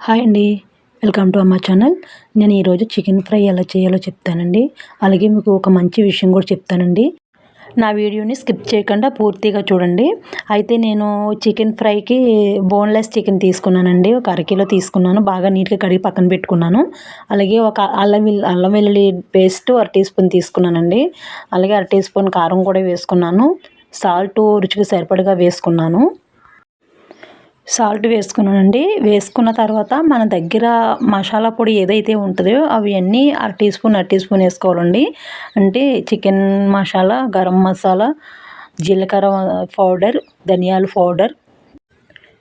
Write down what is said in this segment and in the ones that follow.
Hi అండి. Welcome to అమ్మ channel. నేను ఈరోజు చికెన్ ఫ్రై ఎలా చేయాలో చెప్తానండి. అలాగే మీకు ఒక మంచి విషయం కూడా చెప్తానండి. నా వీడియోని స్కిప్ చేయకుండా పూర్తిగా చూడండి. అయితే నేను చికెన్ ఫ్రైకి బోన్లెస్ చికెన్ తీసుకున్నానండి. ఒక అరకిలో తీసుకున్నాను. బాగా నీట్గా కడిగి పక్కన పెట్టుకున్నాను. అలాగే ఒక అల్లం వెల్లు అల్లం వెల్లుల్లి పేస్ట్ అర టీ స్పూన్ తీసుకున్నానండి. అలాగే అర టీ స్పూన్ కారం కూడా వేసుకున్నాను. సాల్ట్ రుచికి సరిపడగా వేసుకున్నాను. సాల్ట్ వేసుకున్నానండి. వేసుకున్న తర్వాత మన దగ్గర మసాలా పొడి ఏదైతే ఉంటుందో అవి అన్నీ అర టీ స్పూన్ అర టీ స్పూన్ వేసుకోవాలండి. అంటే చికెన్ మసాలా గరం మసాలా జీలకర్ర పౌడర్ ధనియాల పౌడర్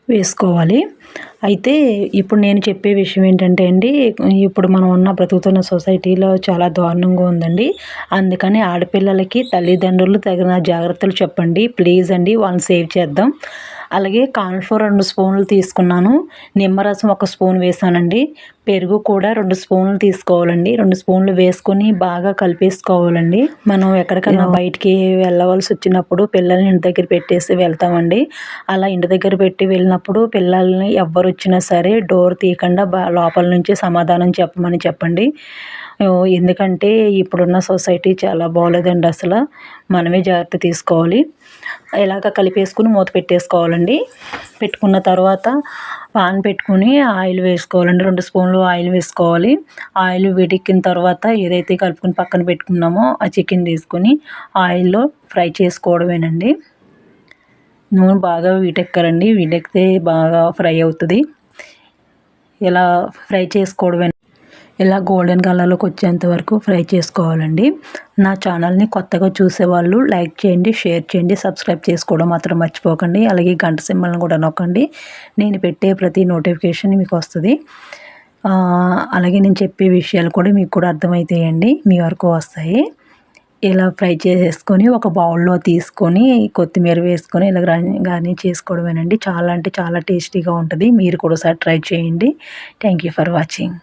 వేసుకోవాలి. అయితే ఇప్పుడు నేను చెప్పే విషయం ఏంటంటే అండి ఇప్పుడు మనం ఉన్న బ్రతుకుతున్న సొసైటీలో చాలా దారుణంగా ఉందండి. అందుకని ఆడపిల్లలకి తల్లిదండ్రులు తగిన జాగ్రత్తలు చెప్పండి. ప్లీజ్ అండి వాళ్ళని సేవ్ చేద్దాం. అలాగే కార్న్ఫ్లోర్ రెండు స్పూన్లు తీసుకున్నాను. నిమ్మరసం ఒక స్పూన్ వేసానండి. పెరుగు కూడా రెండు స్పూన్లు తీసుకోవాలండి. రెండు స్పూన్లు వేసుకొని బాగా కలిపేసుకోవాలండి. మనం ఎక్కడికైనా బయటికి వెళ్ళవలసి వచ్చినప్పుడు పిల్లల్ని ఇంటి దగ్గర పెట్టేసి వెళ్తామండి. అలా ఇంటి దగ్గర పెట్టి వెళ్ళినప్పుడు పిల్లల్ని ఎవ్వరు వచ్చినా సరే డోర్ తీయకుండా లోపల నుంచి సమాధానం చెప్పమని చెప్పండి. ఎందుకంటే ఇప్పుడున్న సొసైటీ చాలా బాగోలేదండి అసలు. మనమే జాగ్రత్త తీసుకోవాలి. ఇలాగ కలిపేసుకుని మూత పెట్టేసుకోవాలండి. పెట్టుకున్న తర్వాత పాన్ పెట్టుకుని ఆయిల్ వేసుకోవాలండి. రెండు స్పూన్లు ఆయిల్ వేసుకోవాలి. ఆయిల్ వేడెక్కిన తర్వాత ఏదైతే కలుపుకొని పక్కన పెట్టుకున్నామో ఆ చికెన్ తీసుకొని ఆయిల్లో ఫ్రై చేసుకోవడమేనండి. నూనె బాగా వీటెక్కాలండి వీటెక్కితే బాగా ఫ్రై అవుతుంది. ఇలా ఫ్రై చేసుకోవడమే ఇలా గోల్డెన్ కలర్లోకి వచ్చేంత వరకు ఫ్రై చేసుకోవాలండి. నా ఛానల్ని కొత్తగా చూసేవాళ్ళు లైక్ చేయండి షేర్ చేయండి సబ్స్క్రైబ్ చేసుకోవడం మాత్రం మర్చిపోకండి. అలాగే గంట సింబల్ని కూడా నొక్కండి. నేను పెట్టే ప్రతి నోటిఫికేషన్ మీకు వస్తుంది. అలాగే నేను చెప్పే విషయాలు కూడా మీకు కూడా అర్థమవుతాయండి మీ వరకు వస్తాయి. ఇలా ఫ్రై చేసేసుకొని ఒక బౌల్లో తీసుకొని కొత్తిమీర వేసుకొని ఇలా కానీ చేసుకోవడమేనండి. చాలా అంటే చాలా టేస్టీగా ఉంటుంది. మీరు కూడా ఒకసారి ట్రై చేయండి. Thank you for watching